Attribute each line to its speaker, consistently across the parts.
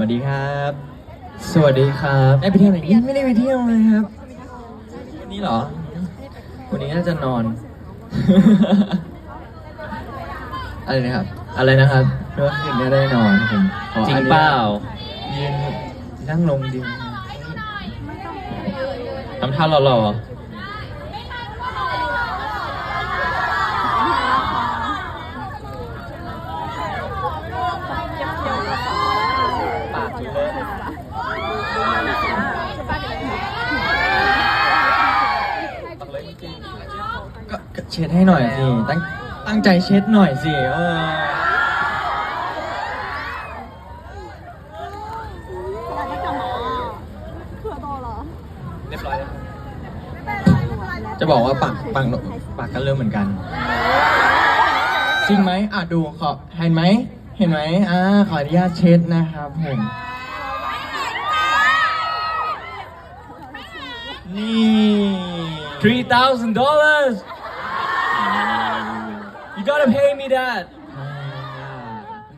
Speaker 1: วัสดีครับ
Speaker 2: สวัสดีครับ
Speaker 1: ได้ไปเที่ยวไหนยังไม่ได้ไปเที่ยวเลยครับ วันนี้เหรอ วันนี้น่าจะนอน อะไรนะครับ
Speaker 2: อะไรนะครับ
Speaker 1: เมื่อคืนไม่ได้นอนผมขอ
Speaker 2: จริง
Speaker 1: อนุญต
Speaker 2: เปล่า
Speaker 1: ยืนนั่งลงดิ
Speaker 2: ทำท่าหล่อ
Speaker 1: ปากอยู่เลยก็ก็เช็ดให้หน่อยสิตั้งตั้งใจเช็ดหน่อยสิเออ
Speaker 2: ๆเรียบร้อยแล้ว
Speaker 1: จะบอกว่าปากปากปากก็เริ่มเหมือนกัน จริงไหมอะดูขอเห็นไหมเห็นไหมอ่าขออนุญาตเช็ดนะครับผมนี่
Speaker 2: three thousand dollars you gotta pay me that
Speaker 1: อ่า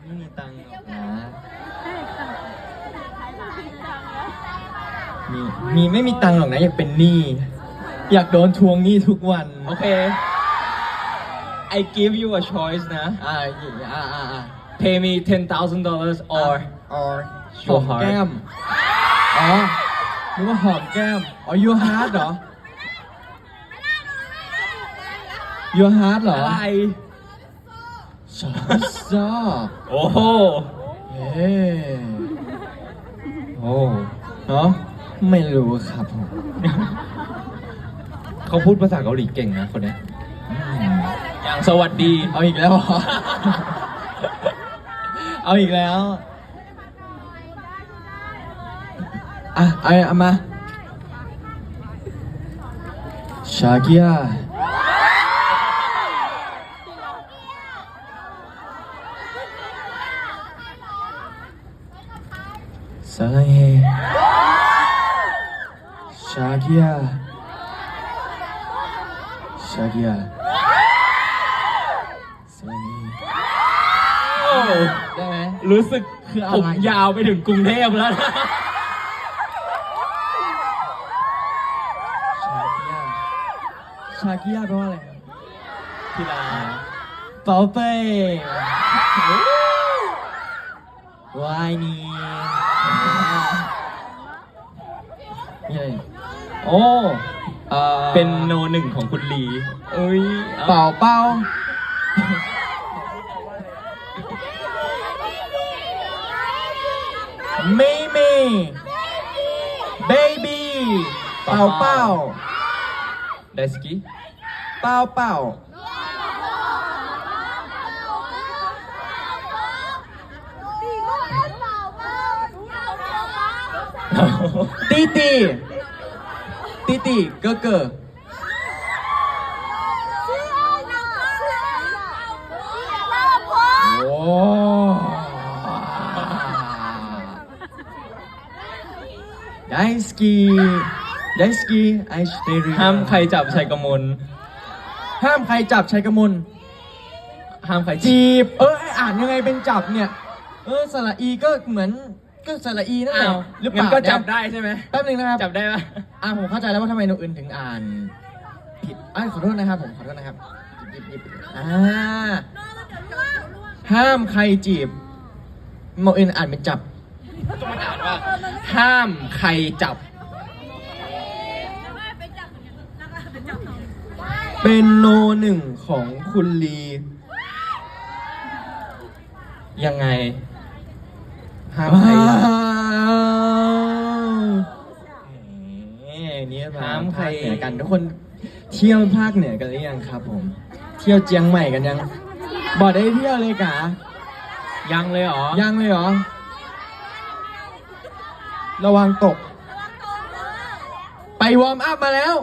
Speaker 1: ไม่มีตังค์หรอกนะมีมีไม่มีตังค์หรอกนะ อยากเป็นหนี้ อยากโดนทวงหนี้ทุกวัน
Speaker 2: โอเค I give you a choice นะ
Speaker 1: อ่าอ่าอ่าอ่า
Speaker 2: pay me ten thousand dollars or
Speaker 1: or ห
Speaker 2: Your
Speaker 1: อม
Speaker 2: heart
Speaker 1: แก้ม อ๋อนึกว่าหอมแก้ม อ๋อ your heart เหรอ your heart เหรอ
Speaker 2: อะไร
Speaker 1: ชอบชอบ
Speaker 2: โอ้โห
Speaker 1: เฮ้โอ้เนาะไม่รู้ครับผม
Speaker 2: เขาพูดภาษาเกาหลีเก่งนะคนเนี้ย
Speaker 1: อืม
Speaker 2: อย่างสวัสดี
Speaker 1: เอาอีกแล้วเหรอ เอาอีกแล้ว อะเอาเอามาชาเกีย สลังเฮชาเกียชาเกียสลังเฮ
Speaker 2: โอ้
Speaker 1: ได้ไหม
Speaker 2: รู้สึก
Speaker 1: คืออะไร
Speaker 2: ผมยาวไปถึงกรุงเทพแล้วนะ
Speaker 1: ชาเกียชาเกียแปลว่าอะไรครับ
Speaker 2: ทีลา
Speaker 1: เป๋าเป้วายนี่นี่อะไร
Speaker 2: โอ้
Speaker 1: อ่อ
Speaker 2: เป็นโนหนึ่งของคุณลีเอ้ย
Speaker 1: เป่าเป้าไม่มีเบบี้เป่าเป้า
Speaker 2: ไดสกี้
Speaker 1: เป้าเป้าตีตี ตีตีเกอเกอโอ้ได้สกีได้สกีไอสเตอรี
Speaker 2: ห้ามใครจับชัยกมล
Speaker 1: ห้ามใครจับชัยกมล
Speaker 2: ห้ามใครจี
Speaker 1: จีบเอออ่านยังไงเป็นจับเนี่ย เออสระอีก็เหมือน ก็สระอีนั่นแหละ
Speaker 2: อ้าว
Speaker 1: หรือเป
Speaker 2: งั้
Speaker 1: ล่าน
Speaker 2: ก็จับได้ใช่ไหม
Speaker 1: แป๊บนึงนะครับ
Speaker 2: จับได้ปะ
Speaker 1: อ่าผมเข้าใจแล้วว่าทำไมโนอื่นถึงอ่านผิดอ้ายขอโทษนะครับผมขอโทษนะครับหยิบหยิบหยิบอ่าห้ามใครจีบโมอื่นอ่านเป็นจับ
Speaker 2: มันอ่านว่าห้ามใครจับ
Speaker 1: เป็นโนหนึ่งของคุณลี
Speaker 2: ยังไง ห้าม
Speaker 1: ว้า
Speaker 2: ใครจับ
Speaker 1: วแหมเนี่ย
Speaker 2: ห้ามใคร
Speaker 1: ภคเหนือกัน ทุกคนเที่ยวภาคเหนือกันหรือยังครับผม เที่ยวเจียงใหม่กันยังบอกได้เที่ยวเลยกะ
Speaker 2: ยังเลยเหรอ
Speaker 1: ยังเลยเหรอ ระวังตก ไปวอร์มอัพมาแล้ว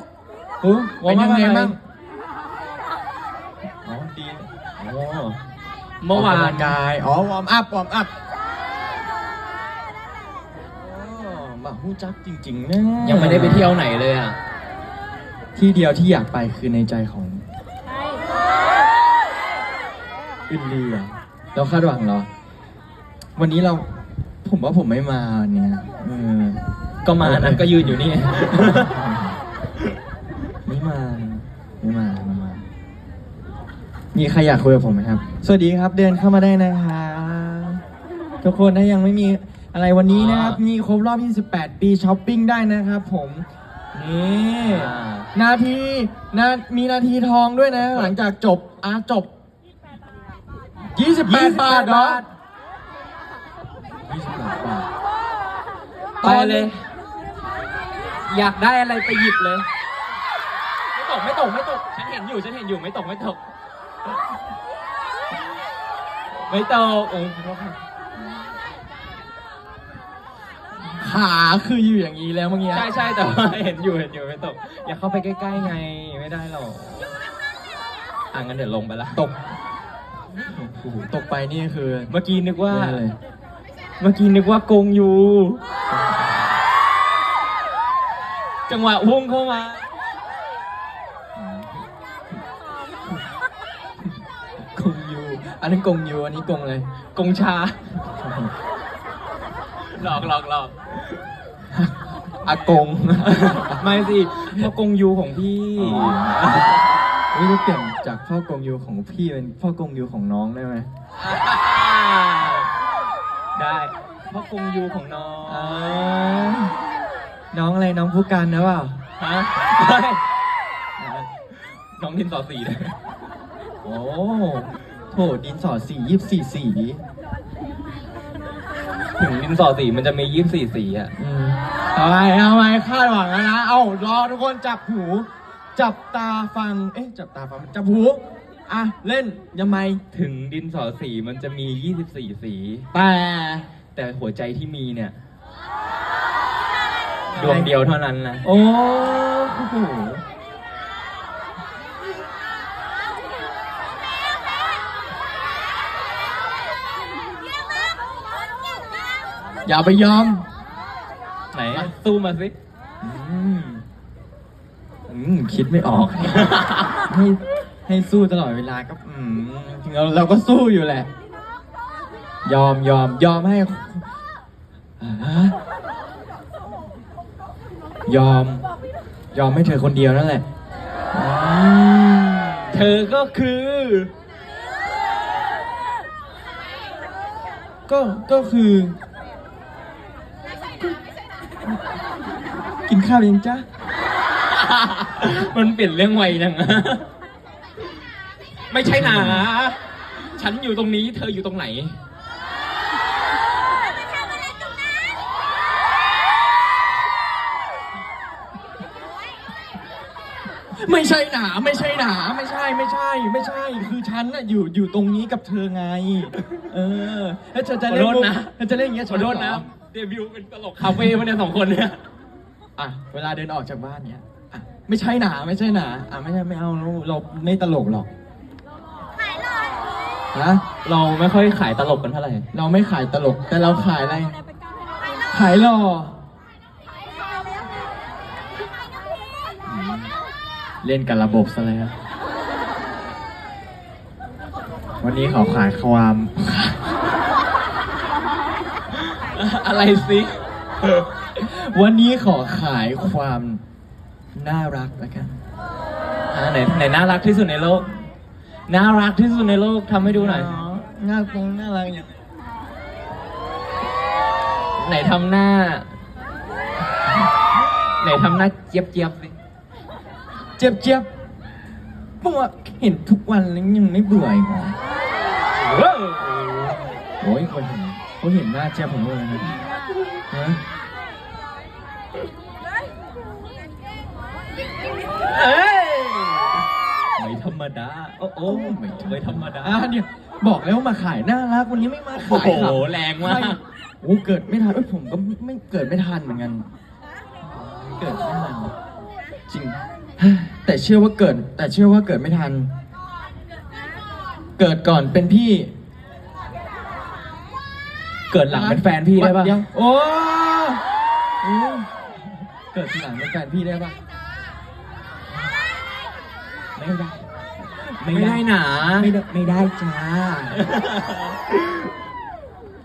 Speaker 1: โอ้
Speaker 2: วอร์มอัพ
Speaker 1: เป็นยังไง
Speaker 2: อะไร
Speaker 1: บ้างอ๋อดีโอ้
Speaker 2: เมื่อวา
Speaker 1: ออกกำลั
Speaker 2: น
Speaker 1: งกาย อ๋อ วอร์มอัพ วอร์มอัพอ๋ อมาฮู้จักจริงๆนะ
Speaker 2: ยังไม่ได้ไปเที่ยวไหนเลยอะ
Speaker 1: ที่เดียวที่อยากไปคือในใจของอินเดียเราคาดหวังเหรอ วันนี้เราผมว่าผมไม่มาวันเนี่ยเออ
Speaker 2: ก็มานะก็ยืนอยู่นี่
Speaker 1: ไม่มา ไม่มาไม่มา มีใครอยากคุยกับผมไหมครับ สวัสดีครับ เดินเข้ามาได้นะครับทุกคนถ้ายังไม่มี อะไรวันนี้นะครับ
Speaker 2: อ๋อ
Speaker 1: มีครบรอบ 28 ปีช้อปปิ้งได้นะครับผม นี่
Speaker 2: อ่า
Speaker 1: นาทีนามีนาทีทองด้วยนะ หลังจากจบอะจบ 28 บาทเหรอ28บาท
Speaker 2: ไปเลย อยากได้อะไรไปหยิบเลย ไม่ตกไม่ตกไม่ตก ฉันเห็นอยู่ฉันเห็นอยู่ไม่ตกไม่ตก ไม่ตกโอ้ยขอโทษค่ะ
Speaker 1: ขาคืออยู่อย่างนี้แล้วเมื่อกี้
Speaker 2: ใช่ใช่แต่ว่าเห็นอยู่เห็นอยู่ไม่ตก อย่าเข้าไปใกล้ๆไงไม่ได้หรอกอะงั้นเดี๋ยวลงไปละ
Speaker 1: ตกโอ้โหตกไปนี่คือ
Speaker 2: เมื่อกี้นึกว่า
Speaker 1: เล่นเลย
Speaker 2: เมื่อกี้นึกว่ากงยูจังหวะพุ่งเข้ามา
Speaker 1: กงยูอันนั้นกงยูอันนี้กงเลย
Speaker 2: กงชา หลอกหลอกหลอก
Speaker 1: อากง
Speaker 2: ไม่สิเพราะกงยูของพี่
Speaker 1: อ๋อวิจะเปลี่ยนจากพ่อกงยูของพี่เป็นพ่อกงยูของน้องได้ไหม
Speaker 2: ได้เพราะกงยูของน้อง
Speaker 1: อ่าน้องอะไรน้องผู้กันนะเปล่า
Speaker 2: ฮะเฮ้ยน้องดินสอสีเลย
Speaker 1: โอ้โถดินสอสียี่สิบสี่สี
Speaker 2: ถึงดินสอสีมันจะมียี่สิบสี่สีอะ
Speaker 1: อืมทำไมทำไมคาดหวังแล้วนะ เอ้ารอทุกคนจับหู จับตาฟัง เอ๊ะ จับตาฟัง จับหู อะ เล่นยังไง
Speaker 2: ถึงดินสอสีมันจะมียี่สิบสี่สี
Speaker 1: แต่
Speaker 2: แต่หัวใจที่มีเนี่ย ดวงเดียวเท่านั้นนะ
Speaker 1: โอ้โห อย่าไปยอม
Speaker 2: ไหนสู้มาสิ
Speaker 1: อืมอืมคิดไม่ออก ให้ให้สู้ตลอดเวลาก็อืมจริงๆเราเราก็สู้อยู่แหละ ยอมยอมยอมให้อ่ายอม ยอมให้เธอคนเดียวนั่นแหละอืม
Speaker 2: เธอก็คือ
Speaker 1: ก็ก็คือ กินข้าวยังจ้ะ
Speaker 2: มันเปลี่ยนเรื่องไวจังอะไม่ใช่หนา ฉันอยู่ตรงนี้ เธออยู่ตรงไหน
Speaker 1: ไม่ใช่หนา ไม่ใช่หนา ไม่ใช่ ไม่ใช่ ไม่ใช่ คือฉันน่ะอยู่อยู่ตรงนี้กับเธอไง เออแล้วเธอจะเล่น
Speaker 2: ขอโทษนะ
Speaker 1: เธอจะเล่นอย่างเงี้ย
Speaker 2: ขอโทษนะ เดบิวต์เป็นตลกคาเฟ่มาเนี่ยสองคนเนี่ย
Speaker 1: อะเวลาเดินออกจากบ้านเนี้ยอะไม่ใช่หนาไม่ใช่หนาอะไม่ใช่ไม่เอาเราเราไม่ตลกหรอกขายล้อฮะ
Speaker 2: เราไม่ค่อยขายตลกกันเท่าไหร่
Speaker 1: เราไม่ขายตลกแต่เราขายอะไร ขายหล่อเล่นกับระบบซะแล้ววันนี้เขาขายความ
Speaker 2: อะไรสิ
Speaker 1: วันนี้ขอขายความน่ารักแล้วกัน
Speaker 2: อ่าไหนไหนน่ารักที่สุดในโลก น่ารักที่สุดในโลกทำให้ดูหน่อย
Speaker 1: น่าคงน่ารักอย่าง
Speaker 2: ไหนทำหน้า ไหนทำหน้าเจี๊ยบเจี๊ยบๆสิ
Speaker 1: เจ็บเจ็บพวกเห็นทุกวันแล้วยังไม่เบื่ออีกเหรอ
Speaker 2: เว้ย
Speaker 1: โอ้ยคนเห็นเขาเห็นหน้าเจ็บผมเลยนะฮะ
Speaker 2: เอ้ยไม่ธรรมดา โอ้โอ้ไม่ธรรมดา
Speaker 1: อะเนี่ยบอกแล้วว่ามาขายน่ารักวันนี้ไม่มา
Speaker 2: โอ้
Speaker 1: ขาย
Speaker 2: โห
Speaker 1: ครับ
Speaker 2: แรงมาก
Speaker 1: ใช่โอ้เกิดไม่ทันเอ้ยผมก็ไม่เกิดไม่ทันเหมือนกัน เกิดไม่ทันจริง แต่เชื่อว่าเกิด แต่เชื่อว่าเกิดไม่ทัน เกิดก่อนเป็นพี่
Speaker 2: เกิดหลังเป็นแฟนพี่ได้ปะ
Speaker 1: เยวโอ้โอ้เกิดทีหลังเป็นแฟนพี่ได้ปะไม่ได้
Speaker 2: ไม่ได้หนา
Speaker 1: ไม่ได้ไม่ได้จ้า